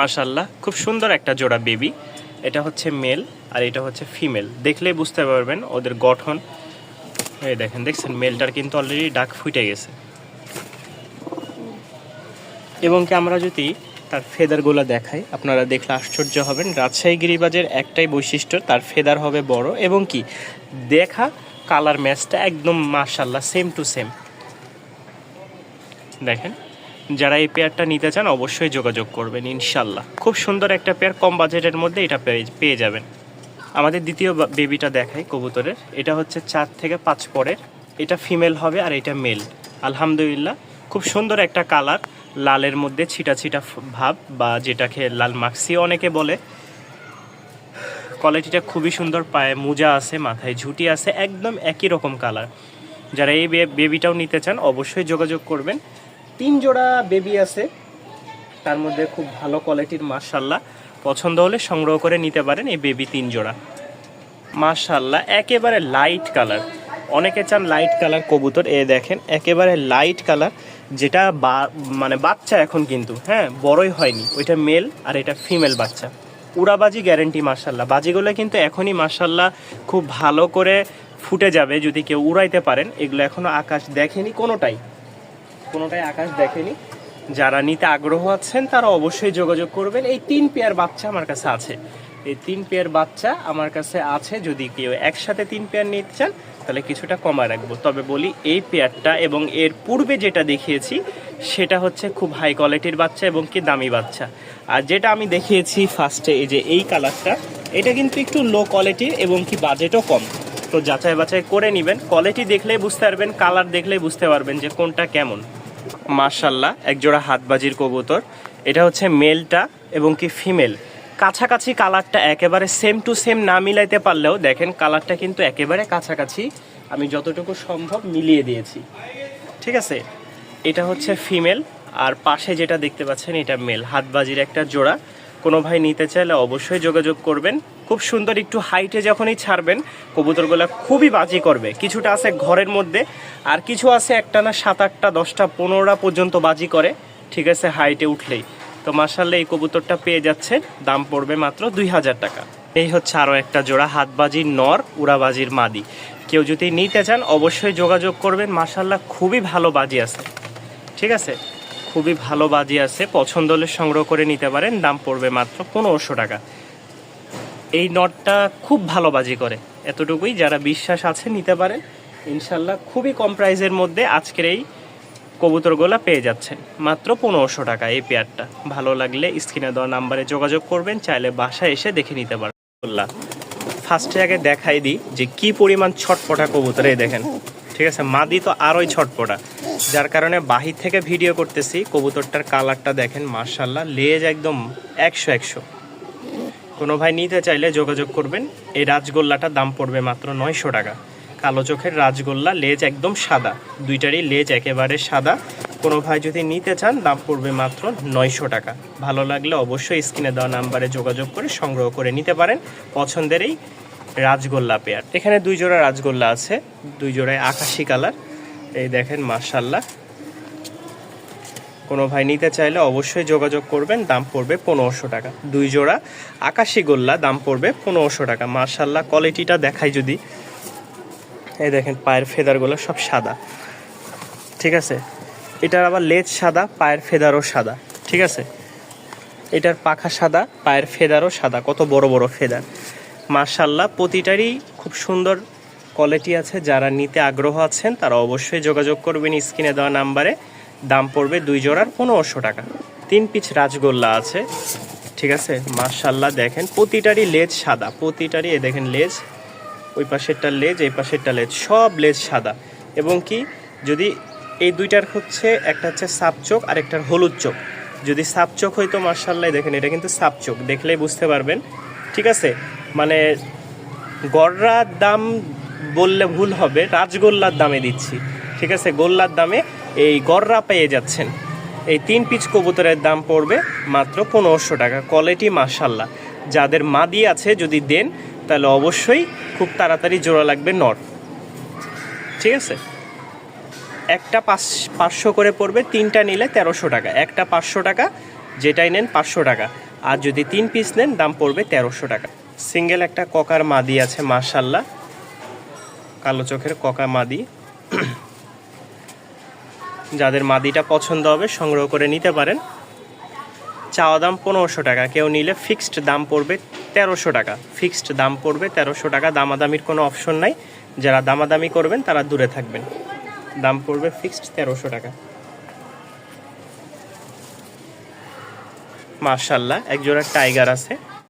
মাশাল্লাহ খুব সুন্দর একটা জোড়া বেবি। এটা হচ্ছে মেল আর এটা হচ্ছে ফিমেল। দেখলেই বুঝতে পারবেন ওদের গঠন। এই দেখেন, দেখছেন? মেলটার কিন্তু অলরেডি ডাক ফুটে গেছে। এবং কি আমরা যদি তার ফেদারগুলো দেখাই, আপনারা দেখলে আশ্চর্য হবেন। রাজশাহী গিরিবাজের একটাই বৈশিষ্ট্য, তার ফেদার হবে বড় এবং কি দেখা কালার ম্যাচটা একদম মার্শাল্লাহ সেম টু সেম দেখেন? যারা এই পেয়ারটা নিতে চান অবশ্যই যোগাযোগ করবেন, ইনশাল্লাহ। খুব সুন্দর একটা পেয়ার কম বাজেটের মধ্যে এটা পেয়ে যাবেন। আমাদের দ্বিতীয় বেবিটা দেখাই কবুতরের। এটা হচ্ছে চার থেকে পাঁচ পরের। এটা ফিমেল হবে আর এটা মেল আলহামদুলিল্লাহ, খুব সুন্দর একটা কালার লালের মধ্যে ছিটা ছিটা ভাব বা যেটাকে লাল মাক্সি অনেকে বলে। কোয়ালিটিটা খুবই সুন্দর, পায়ে মোজা আছে, মাথায় ঝুটি আছে, একদম একই রকম কালার যারা এই বেবিটাও নিতে চান অবশ্যই যোগাযোগ করবেন। তিন জোড়া বেবি আছে। তার মধ্যে খুব ভালো কোয়ালিটির মার্শাল্লাহ পছন্দ হলে সংগ্রহ করে নিতে পারেন এই বেবি তিন জোড়া। মার্শাল্লাহ একেবারে লাইট কালার অনেকে চান লাইট কালার কবুতর, এ দেখেন, একেবারে লাইট কালার যেটা বা মানে বাচ্চা এখন কিন্তু হ্যাঁ বড়ই হয়নি। ওইটা মেল আর এটা ফিমেল বাচ্চা। উড়াবাজি গ্যারেন্টি মার্শাল্লাহ বাজিগুলো কিন্তু এখনই মার্শাল্লাহ খুব ভালো করে ফুটে যাবে, যদি কেউ উড়াইতে পারেন। এগুলো এখনও আকাশ দেখেনি কোনোটাই। কোনোটাই আকাশ দেখেনি। যারা নিতে আগ্রহ আছেন, তারা অবশ্যই যোগাযোগ করবেন। এই তিন পেয়ার বাচ্চা আমার কাছে আছে। এই তিন পেয়ার বাচ্চা আমার কাছে আছে। যদি কেউ একসাথে তিন পেয়ার নিতে চান, তাহলে কিছুটা কমায় রাখব। তবে বলি, এই পেয়ারটা এবং এর পূর্বে যেটা দেখিয়েছি, সেটা হচ্ছে খুব হাই কোয়ালিটির বাচ্চা এবং কি দামি বাচ্চা। আর যেটা আমি দেখিয়েছি ফার্স্টে এই যে এই কালারটা এটা কিন্তু একটু লো কোয়ালিটির এবং কি বাজেটও কম। তো যাচাই বাছাই করে নেবেন। কোয়ালিটি দেখলেই বুঝতে পারবেন কালার দেখলেই বুঝতে পারবেন যে কোনটা কেমন। মার্শাল্লাহ একজোড়া হাতবাজির কবুতর। এটা হচ্ছে মেলটা এবং কি ফিমেল। কাছাকাছি কালারটা একেবারে সেম টু সেম না মিলাইতে পারলেও দেখেন কালারটা কিন্তু একেবারে কাছাকাছি। আমি যতটুকু সম্ভব মিলিয়ে দিয়েছি। ঠিক আছে? এটা হচ্ছে ফিমেল আর পাশে যেটা দেখতে পাচ্ছেন এটা মেল। হাতবাজির একটা জোড়া। কোনো ভাই নিতে চাইলে অবশ্যই যোগাযোগ করবেন। খুব সুন্দর একটু হাইটে যখনই ছাড়বেন, কবুতরগুলো খুবই বাজি করবে। কিছুটা আছে ঘরের মধ্যে, আর কিছু আছে একটা না সাত আটটা, দশটা, পনেরোটা পর্যন্ত বাজি করে, ঠিক আছে হাইটে উঠলেই। তো মার্শাল্লাহ এই কবুতরটা পেয়ে যাচ্ছে দাম পড়বে মাত্র দুই হাজার টাকা। এই হচ্ছে আরও একটা জোড়া হাতবাজির নর, উড়াবাজির মাদি। কেউ যদি নিতে চান, অবশ্যই যোগাযোগ করবেন। মার্শাল্লাহ খুবই ভালো বাজি আছে। ঠিক আছে? খুবই ভালো বাজি আছে। পছন্দ হলে সংগ্রহ করে নিতে পারেন। দাম পড়বে মাত্র পনেরোশো টাকা। এই নটটা খুব ভালো বাজি করে। এতটুকুই যারা বিশ্বাস আছে নিতে পারেন ইনশাল্লাহ খুবই কম প্রাইসের মধ্যে আজকের এই কবুতরগুলা পেয়ে যাচ্ছেন। মাত্র পনেরোশো টাকা এই পেয়ারটা। ভালো লাগলে স্ক্রিনে দেওয়া নাম্বারে যোগাযোগ করবেন, চাইলে বাসায় এসে দেখে নিতে পারেন ফার্স্টে আগে দেখাই দিই যে কি পরিমাণ ছটপটা কবুতর দেখেন। ঠিক আছে, মাদি তো আরোই ছটপটা। যার কারণে বাহির থেকে ভিডিও করতেছি, কবুতরটার কালারটা দেখেন মার্শাল্লাহ লেজ একদম একশো একশো। কোনো ভাই নিতে চাইলে যোগাযোগ করবেন। এই রাজগোল্লাটার দাম পড়বে মাত্র নয়শো টাকা। কালো চোখের রাজগোল্লা, লেজ একদম সাদা। দুইটারই লেজ একেবারে সাদা। কোনো ভাই যদি নিতে চান, দাম পড়বে মাত্র নয়শো টাকা। ভালো লাগলে অবশ্যই স্ক্রিনে দেওয়া নাম্বারে যোগাযোগ করে সংগ্রহ করে নিতে পারেন। পছন্দের এই রাজগোল্লা পেয়ার এখানে দুই জোড়া রাজগোল্লা আছে। দুই জোড়ায় আকাশি কালার। এই দেখেন মার্শাল্লাহ কোনো ভাই নিতে চাইলে অবশ্যই যোগাযোগ করবেন। দাম পড়বে পনেরোশো টাকা। দুই জোড়া আকাশি গোল্লা, দাম পড়বে পনেরোশো টাকা। মার্শাল্লাহ কোয়ালিটিটা দেখাই যদি। এই দেখেন, পায়ের ফেদারগুলো সব সাদা। ঠিক আছে? এটার আবার লেজ সাদা, পায়ের ফেদারও সাদা। ঠিক আছে? এটার পাখা সাদা, পায়ের ফেদারও সাদা। কত বড় বড় ফেদার। মার্শাল্লাহ প্রতিটারই খুব সুন্দর কোয়ালিটি আছে। যারা নিতে আগ্রহ আছেন, তারা অবশ্যই যোগাযোগ করবেন স্ক্রিনে দেওয়া নাম্বারে। দাম পড়বে দুই জোড়ার পনেরোশো টাকা। তিন পিচ রাজগোল্লা আছে, ঠিক আছে? মার্শাল্লাহ দেখেন, প্রতিটারই লেজ সাদা, প্রতিটারই, এ দেখেন, লেজ, ওই পাশেরটা লেজ, এই পাশেরটা লেজ, সব লেজ সাদা। এবং কি, যদি এই দুইটার হচ্ছে, একটা হচ্ছে সাপ চোখ আর একটার হলুদ চোখ। যদি সাপ চোখ হইতো মার্শাল্লাহ দেখেন, এটা কিন্তু সাপ চোখ, দেখলেই বুঝতে পারবেন, ঠিক আছে? মানে গড়রার দাম বললে ভুল হবে, রাজগোল্লার দামে দিচ্ছি। ঠিক আছে, গোল্লার দামে এই গড়রা পেয়ে যাচ্ছেন। এই তিন পিচ কবুতরের দাম পড়বে মাত্র পনেরোশো টাকা কোয়ালিটি মার্শাল্লাহ যাদের মাদি আছে যদি দেন, তাহলে অবশ্যই খুব তাড়াতাড়ি জোড়া লাগবে নর। ঠিক আছে? একটা পাঁচ, পাঁচশো করে পড়বে, তিনটা নিলে তেরোশো টাকা। একটা পাঁচশো টাকা, যেটাই নেন পাঁচশো টাকা। আর যদি তিন পিস নেন, দাম পড়বে তেরোশো টাকা। সিঙ্গেল একটা ককার মাদি আছে মার্শাল্লাহ কালো চোখের ককা মাদি। যাদের মাদিটা পছন্দ হবে সংগ্রহ করে নিতে পারেন। চাওয়া দাম পনেরোশো টাকা। কেউ নিলে ফিক্সড দাম পড়বে তেরোশো টাকা। ফিক্সড দাম পড়বে তেরোশো টাকা। দামাদামির কোনো অপশন নাই। যারা দামাদামি করবেন, তারা দূরে থাকবেন। দাম পড়বে ফিক্সড তেরোশো টাকা। মার্শাল্লাহ একজোড়া টাইগার আছে।